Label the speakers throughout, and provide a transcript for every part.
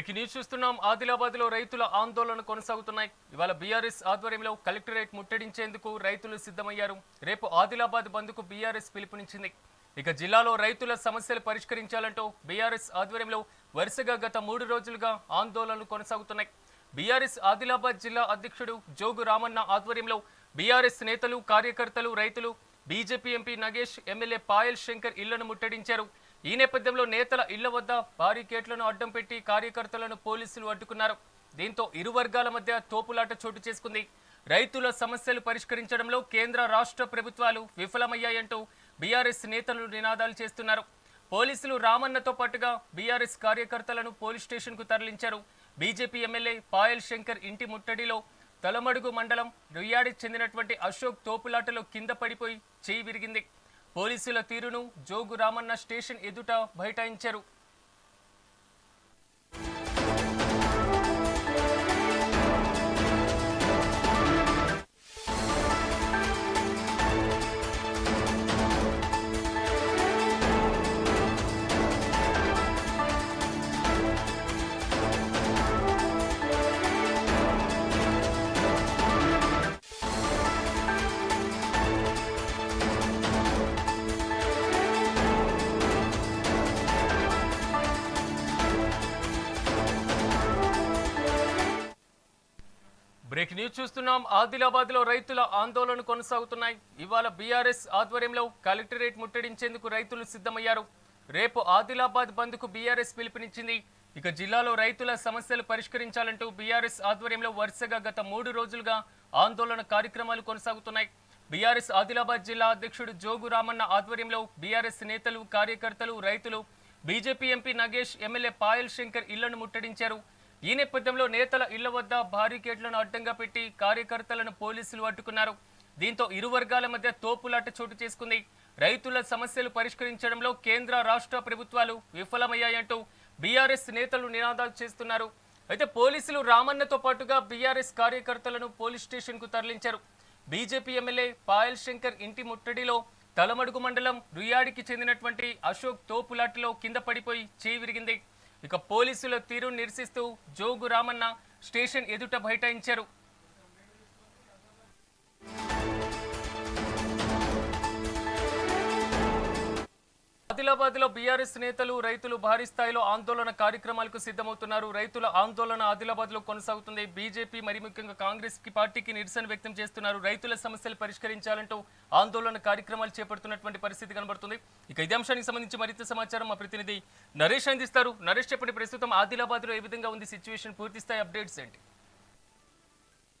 Speaker 1: Breaking news చూస్తున్నాం. ఆదిలాబాద్లో రైతుల ఆందోళన కొనసాగుతున్నాయి. ఇవాళ బీఆర్ఎస్ ఆధ్వర్యంలో కలెక్టరేట్ ముట్టడించేందుకు రైతులు సిద్ధమయ్యారు. రేపు ఆదిలాబాద్ బంద్కు బీఆర్ఎస్ పిలుపునిచ్చింది. ఇక జిల్లాలో రైతుల సమస్యలు పరిష్కరించాలంటూ బీఆర్ఎస్ ఆధ్వర్యంలో వరుసగా గత మూడు రోజులుగా ఆందోళనలు కొనసాగుతున్నాయి. బీఆర్ఎస్ ఆదిలాబాద్ జిల్లా అధ్యక్షుడు జోగు రామన్న ఆధ్వర్యంలో బీఆర్ఎస్ నేతలు కార్యకర్తలు రైతులు BJP MP Nagesh MLA Payal Shankar ఇళ్ళను ముట్టడించారు. ఈ నేపథ్యంలో నేతల ఇళ్ళ వద్ద బారికేట్లను అడ్డం పెట్టి కార్యకర్తలను పోలీసులు అడ్డుకున్నారు. దీంతో ఇరు వర్గాల మధ్య తోపులాట చోటు చేసుకుంది. రైతుల సమస్యలు పరిష్కరించడంలో కేంద్ర రాష్ట్ర ప్రభుత్వాలు విఫలమయ్యాయంటూ బీఆర్ఎస్ నేతలు నినాదాలు చేస్తున్నారు. పోలీసులు రామన్నతో పాటుగా బీఆర్ఎస్ కార్యకర్తలను పోలీస్ స్టేషన్కు తరలించారు. బీజేపీ ఎమ్మెల్యే పాయల్ శంకర్ ఇంటి ముట్టడిలో తలమడుగు మండలం రుయ్యాడికి చెందినటువంటి అశోక్ తోపులాటలో కింద పడిపోయి చేయి విరిగింది. పోలీసుల తీరును జోగు రామన్న స్టేషన్ ఎదుట బైఠాయించారు. బ్రేక్ న్యూస్ చూస్తున్నాం. ఆదిలాబాద్లో రైతుల ఆందోళన కొనసాగుతున్నాయి. ఇవాళ బీఆర్ఎస్ ఆధ్వర్యంలో కలెక్టరేట్ ముట్టడించేందుకు రైతులు సిద్ధమయ్యారు. రేపు ఆదిలాబాద్ బంద్కు బీఆర్ఎస్ పిలుపునిచ్చింది. ఇక జిల్లాలో రైతుల సమస్యలు పరిష్కరించాలంటూ బీఆర్ఎస్ ఆధ్వర్యంలో వరుసగా గత మూడు రోజులుగా ఆందోళన కార్యక్రమాలు కొనసాగుతున్నాయి. బీఆర్ఎస్ ఆదిలాబాద్ జిల్లా అధ్యక్షుడు జోగు రామన్న ఆధ్వర్యంలో బీఆర్ఎస్ నేతలు కార్యకర్తలు రైతులు BJP MP Nagesh MLA Payal Shankar ఇళ్ళను ముట్టడించారు. ఈ నేపథ్యంలో నేతల ఇళ్ళ వద్ద బారికేడ్లను అడ్డంగా పెట్టి కార్యకర్తలను పోలీసులు అడ్డుకున్నారు. దీంతో ఇరు వర్గాల మధ్య తోపులాట చోటు చేసుకుంది. రైతుల సమస్యలు పరిష్కరించడంలో కేంద్ర రాష్ట్ర ప్రభుత్వాలు విఫలమయ్యాయంటూ బీఆర్ఎస్ నేతలు నినాదాలు చేస్తున్నారు. అయితే పోలీసులు రామన్నతో పాటుగా బీఆర్ఎస్ కార్యకర్తలను పోలీస్ స్టేషన్కు తరలించారు. బీజేపీ ఎమ్మెల్యే పాయల్ శంకర్ ఇంటి ముట్టడిలో తలమడుగు మండలం రుయాడికి చెందినటువంటి అశోక్ తోపులాటిలో కింద పడిపోయి చేయి విరిగింది ఇక పోలీసుల తీరు నిరసిస్తూ జోగు రామన్న స్టేషన్ ఎదుట బైఠాయించారు. ఆదిలాబాద్లో బీఆర్ఎస్ నేతలు రైతులు భారీ స్థాయిలో ఆందోళన కార్యక్రమాలకు సిద్ధమవుతున్నారు. రైతుల ఆందోళన ఆదిలాబాద్లో కొనసాగుతుంది. బీజేపీ మరి ముఖ్యంగా కాంగ్రెస్కి పార్టీకి నిరసన వ్యక్తం చేస్తున్నారు. రైతుల సమస్యలు పరిష్కరించాలంటూ ఆందోళన కార్యక్రమాలు చేపడుతున్నటువంటి పరిస్థితి కనబడుతుంది. ఇక ఇదే అంశానికి సంబంధించి మరింత సమాచారం మా ప్రతినిధి నరేష్ అందిస్తారు. నరేష్ చెప్పండి ప్రస్తుతం ఆదిలాబాద్లో ఏ విధంగా ఉంది? సిచ్యువేషన్ పూర్తి స్థాయి అప్డేట్స్ ఏంటి?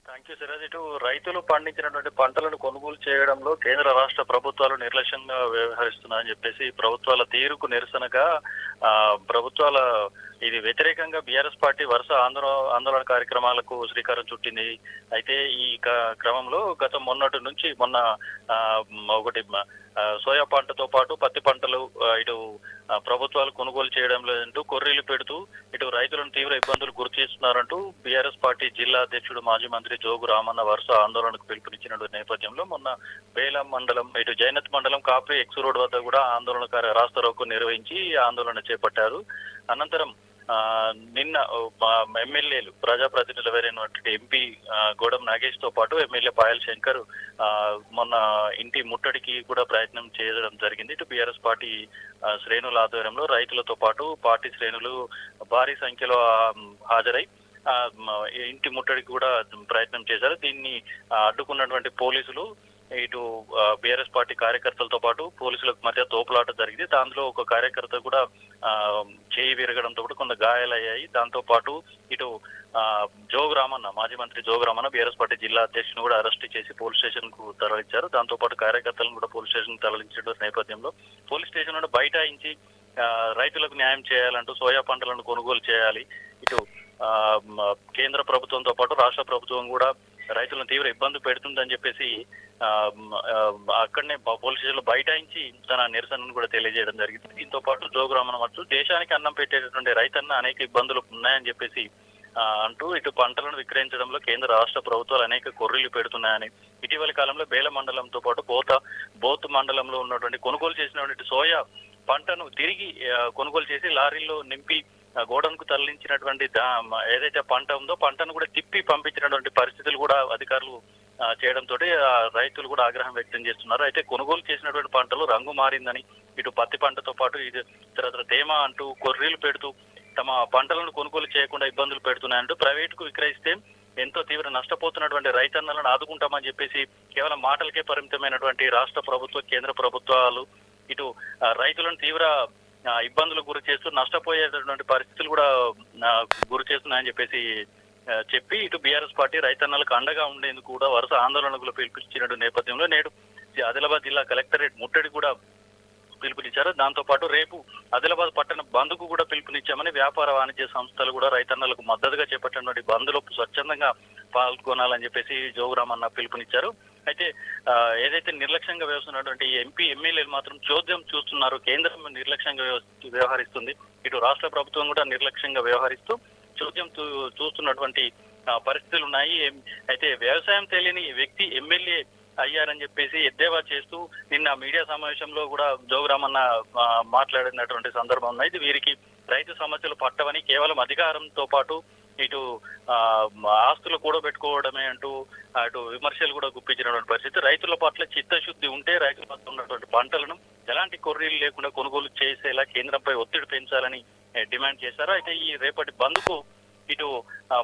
Speaker 2: థ్యాంక్ యూ సిరాజ్ ఇటు రైతులు పండించినటువంటి పంటలను కొనుగోలు చేయడంలో కేంద్ర రాష్ట్ర ప్రభుత్వాలు నిర్లక్ష్యంగా వ్యవహరిస్తున్నాయని చెప్పేసి ప్రభుత్వాల తీరుకు నిరసనగా ఆ, ప్రభుత్వాల ఇది వ్యతిరేకంగా బీఆర్ఎస్ పార్టీ వరుస ఆందోళన ఆందోళన కార్యక్రమాలకు శ్రీకారం చుట్టింది. అయితే ఈ క- క్రమంలో గత మొన్నటి నుంచి మొన్న ఒకటి సోయా పంటతో పాటు పత్తి పంటలు ఇటు ప్రభుత్వాలు కొనుగోలు చేయడం లేదంటూ కొర్రీలు పెడుతూ ఇటు రైతులను తీవ్ర ఇబ్బందులు గురి చేస్తున్నారంటూ బీఆర్ఎస్ పార్టీ జిల్లా అధ్యక్షుడు మాజీ మంత్రి జోగు రామన్న వరుస ఆందోళనకు పిలుపునిచ్చిన నేపథ్యంలో మొన్న బేలం మండలం ఇటు జైనత్ మండలం కాప్రి ఎక్స్ రోడ్ వద్ద కూడా ఆందోళన రాస్తా రోకో నిర్వహించి ఆందోళన చేపట్టారు. అనంతరం నిన్న మా ఎమ్మెల్యేలు ప్రజాప్రతినిధులైనటువంటి ఎంపీ ఆ, గోడం నాగేష్తో పాటు ఎమ్మెల్యే పాయల్ శంకర్ మొన్న ఇంటి ముట్టడికి కూడా ప్రయత్నం చేయడం జరిగింది. ఇటు బీఆర్ఎస్ పార్టీ శ్రేణుల ఆధ్వర్యంలో రైతులతో పాటు పార్టీ శ్రేణులు భారీ సంఖ్యలో హాజరై ఇంటి ముట్టడికి కూడా ప్రయత్నం చేశారు. దీన్ని అడ్డుకున్నటువంటి పోలీసులు ఇటు బీఆర్ఎస్ పార్టీ కార్యకర్తలతో పాటు పోలీసులకు మధ్య తోపులాట జరిగింది. దాంట్లో ఒక కార్యకర్త కూడా చేయి విరగడంతో కూడా కొంత గాయాలయ్యాయి. దాంతో పాటు ఇటు ఆ, జోగు రామన్న మాజీ మంత్రి జోగు రామన్న బీఆర్ఎస్ పార్టీ జిల్లా అధ్యక్షుని కూడా అరెస్ట్ చేసి పోలీస్ స్టేషన్కు తరలించారు. దాంతో పాటు కార్యకర్తలను కూడా పోలీస్ స్టేషన్ తరలించడం నేపథ్యంలో పోలీస్ స్టేషన్ నుండి బైఠాయించి రైతులకు న్యాయం చేయాలంటూ సోయా పంటలను కొనుగోలు చేయాలి. ఇటు ఆ, కేంద్ర ప్రభుత్వంతో పాటు రాష్ట్ర ప్రభుత్వం కూడా రైతులను తీవ్ర ఇబ్బంది పెడుతుందని చెప్పేసి ఆ, అక్కడనే బ- పోలీస్ స్టేషన్లో బైఠాయించి తన నిరసనను కూడా తెలియజేయడం జరిగింది. దీంతో పాటు జోగురామన్ వచ్చు దేశానికి అన్నం పెట్టేటటువంటి రైతన్న అనేక ఇబ్బందులు ఉన్నాయని చెప్పేసి అంటూ ఇటు పంటలను విక్రయించడంలో కేంద్ర రాష్ట్ర ప్రభుత్వాలు అనేక కొర్రీలు పెడుతున్నాయని ఇటీవల కాలంలో బేల మండలంతో పాటు బోత బోత్ మండలంలో ఉన్నటువంటి కొనుగోలు చేసినటువంటి సోయా పంటను తిరిగి కొనుగోలు చేసి లారీల్లో నింపి గోడౌన్కు తరలించినటువంటి దా- ఏదైతే పంట ఉందో పంటను కూడా తిప్పి పంపించినటువంటి పరిస్థితులు కూడా అధికారులు చేయడంతో రైతులు కూడా ఆగ్రహం వ్యక్తం చేస్తున్నారు. అయితే కొనుగోలు చేసినటువంటి పంటలు రంగు మారిందని ఇటు పత్తి పంటతో పాటు ఇది తర్వాత తేమ అంటూ కొర్రీలు పెడుతూ తమ పంటలను కొనుగోలు చేయకుండా ఇబ్బందులు పెడుతున్నాయంటూ ప్రైవేటుకు విక్రయిస్తే ఎంతో తీవ్ర నష్టపోతున్నటువంటి రైతన్నలను ఆదుకుంటామని చెప్పేసి కేవలం మాటలకే పరిమితమైనటువంటి రాష్ట్ర ప్రభుత్వ కేంద్ర ప్రభుత్వాలు ఇటు రైతులను తీవ్ర ఇబ్బందులు ఇబ్బందులకు గురి చేస్తూ నష్టపోయేటటువంటి పరిస్థితులు కూడా గురి చేస్తున్నాయని చెప్పేసి చెప్పి ఇటు బీఆర్ఎస్ పార్టీ రైతన్నలకు అండగా ఉండేందుకు కూడా వరుస ఆందోళనలు పిలిపించిన నేపథ్యంలో నేడు ఆదిలాబాద్ జిల్లా కలెక్టరేట్ ముట్టడి కూడా పిలుపునిచ్చారు. దాంతో పాటు రేపు ఆదిలాబాద్ పట్టణ బంద్కు కూడా పిలుపునిచ్చామని వ్యాపార వాణిజ్య సంస్థలు కూడా రైతన్నలకు మద్దతుగా చేపట్టినటువంటి బంద్లో స్వచ్ఛందంగా పాల్గొనాలని చెప్పేసి జోగురామన్న పిలుపునిచ్చారు. అయితే ఏదైతే నిర్లక్ష్యంగా వ్యవహరిస్తున్నటువంటి ఎంపీ ఎమ్మెల్యేలు మాత్రం చోద్యం చూస్తున్నారు. కేంద్రం నిర్లక్ష్యంగా వ్యవహరిస్తుంది. ఇటు రాష్ట్ర ప్రభుత్వం కూడా నిర్లక్ష్యంగా వ్యవహరిస్తూ చోద్యం చూ- చూస్తున్నటువంటి పరిస్థితులు ఉన్నాయి అయితే వ్యవసాయం తెలియని వ్యక్తి ఎమ్మెల్యే అయ్యారని చెప్పేసి ఎద్దేవా చేస్తూ నిన్న మీడియా సమావేశంలో కూడా జోగురామన్న మాట్లాడినటువంటి సందర్భం ఉంది ఇది వీరికి రైతు సమస్యలు పట్టవని కేవలం అధికారంతో పాటు ఇటు ఆ, ఆస్తులు కూడబెట్టుకోవడమే అంటూ అటు విమర్శలు కూడా గుప్పించినటువంటి పరిస్థితి. రైతుల పట్ల చిత్తశుద్ధి ఉంటే రైతుల పట్ల ఉన్నటువంటి పంటలను ఎలాంటి కొర్రీలు లేకుండా కొనుగోలు చేసేలా కేంద్రంపై ఒత్తిడి పెంచాలని డిమాండ్ చేశారు. అయితే ఈ రేపటి బంద్కు ఇటు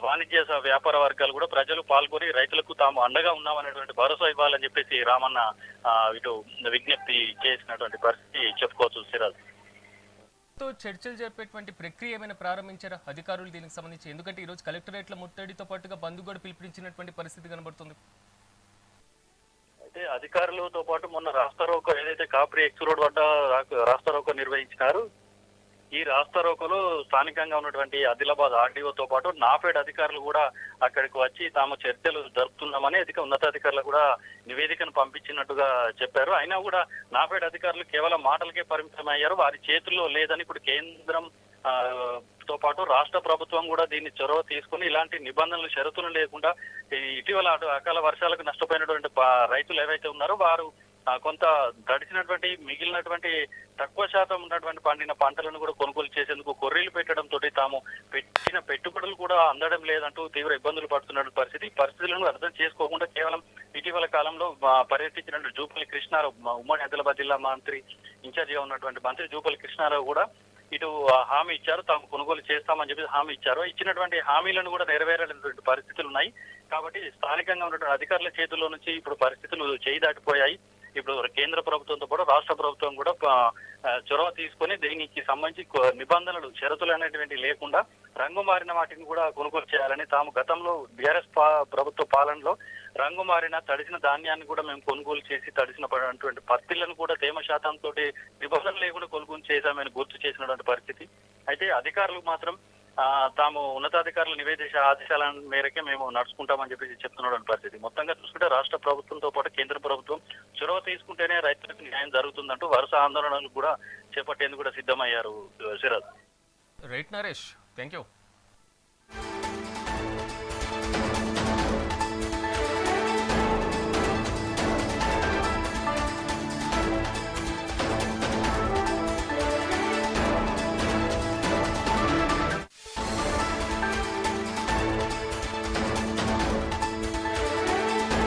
Speaker 2: వాణిజ్య స- వ్యాపార వర్గాలు కూడా ప్రజలు పాల్గొని రైతులకు తాము అండగా ఉన్నామనేటువంటి భరోసా ఇవ్వాలని చెప్పేసి రామన్న ఆ, ఇటు విజ్ఞప్తి చేసినటువంటి పరిస్థితి చెప్పుకోవచ్చు సిరాజ్.
Speaker 1: తో చర్చలు జరిపేటువంటి ప్రక్రియ ఏమైనా ప్రారంభించారా? అధికారులు దీనికి సంబంధించి ఎందుకంటే ఈ రోజు కలెక్టరేట్ల ముట్టడితో పాటుగా బంద్ కూడా పిలుపునిచ్చినటువంటి పరిస్థితి కనబడుతుంది.
Speaker 2: అయితే అధికారులతో పాటు మొన్న రాస్తారోకో ఏదైతే కాప్రి ఎక్స్ రోడ్ వద్ద రాస్తారోకో నిర్వహించినారు ఈ రాస్తారోకోలో స్థానికంగా ఉన్నటువంటి ఆదిలాబాద్ ఆర్డీఓతో పాటు నాఫెడ్ అధికారులు కూడా అక్కడికి వచ్చి తాము చర్చలు జరుపుతున్నామని అధిక ఉన్నతాధికారులు కూడా నివేదికను పంపించినట్టుగా చెప్పారు. అయినా కూడా నాఫెడ్ అధికారులు కేవలం మాటలకే పరిమితం అయ్యారు వారి చేతుల్లో లేదని ఇప్పుడు కేంద్రం తో పాటు రాష్ట్ర ప్రభుత్వం కూడా దీన్ని చొరవ తీసుకుని ఇలాంటి నిబంధనలు షరతులు లేకుండా ఇటీవల అటు అకాల వర్షాలకు నష్టపోయినటువంటి రైతులు ఏవైతే ఉన్నారో వారు కొంత గడిచినటువంటి మిగిలినటువంటి తక్కువ శాతం ఉన్నటువంటి పండిన పంటలను కూడా కొనుగోలు చేసేందుకు కొర్రీలు పెట్టడంతో తాము పెట్టిన పెట్టుబడులు కూడా అందడం లేదంటూ తీవ్ర ఇబ్బందులు పడుతున్న పరిస్థితి. పరిస్థితులను అర్థం చేసుకోకుండా కేవలం ఇటీవల కాలంలో పర్యటించిన జూపల్లి కృష్ణారావు ఉమ్మడి ఆదిలాబాద్ జిల్లా మంత్రి ఇన్ఛార్జిగా ఉన్నటువంటి మంత్రి జూపల్లి కృష్ణారావు కూడా ఇటు హామీ ఇచ్చారు. తాము కొనుగోలు చేస్తామని చెప్పి హామీ ఇచ్చారు. ఇచ్చినటువంటి హామీలను కూడా నెరవేరలేనటువంటి పరిస్థితులు ఉన్నాయి. కాబట్టి స్థానికంగా ఉన్నటువంటి అధికారుల చేతుల్లో నుంచి ఇప్పుడు పరిస్థితులు చేయి దాటిపోయాయి. ఇప్పుడు కేంద్ర ప్రభుత్వంతో పాటు రాష్ట్ర ప్రభుత్వం కూడా చొరవ తీసుకొని దీనికి సంబంధించి నిబంధనలు షరతులు అనేటువంటి లేకుండా రంగు మారిన వాటిని కూడా కొనుగోలు చేయాలని తాము గతంలో బీఆర్ఎస్ ప్రభుత్వ పాలనలో రంగు మారిన తడిసిన ధాన్యాన్ని కూడా మేము కొనుగోలు చేసి తడిసిన పత్తిలను కూడా తేమ శాతం తోటి నిబంధనలు లేకుండా కొనుగోలు చేశామని గుర్తు చేసినటువంటి పరిస్థితి. అయితే అధికారులు మాత్రం తాము ఉన్నతాధికారులు నివేదించ ఆదేశాల మేరకే మేము నడుచుకుంటామని చెప్పేసి చెప్తున్నాడు పరిస్థితి. మొత్తంగా చూసుకుంటే రాష్ట్ర ప్రభుత్వంతో పాటు కేంద్ర ప్రభుత్వం చొరవ తీసుకుంటేనే రైతులకు న్యాయం జరుగుతుందంటూ వరుస ఆందోళనలు కూడా చేపట్టేందుకు కూడా సిద్ధమయ్యారు Siraj
Speaker 1: right Naresh thank you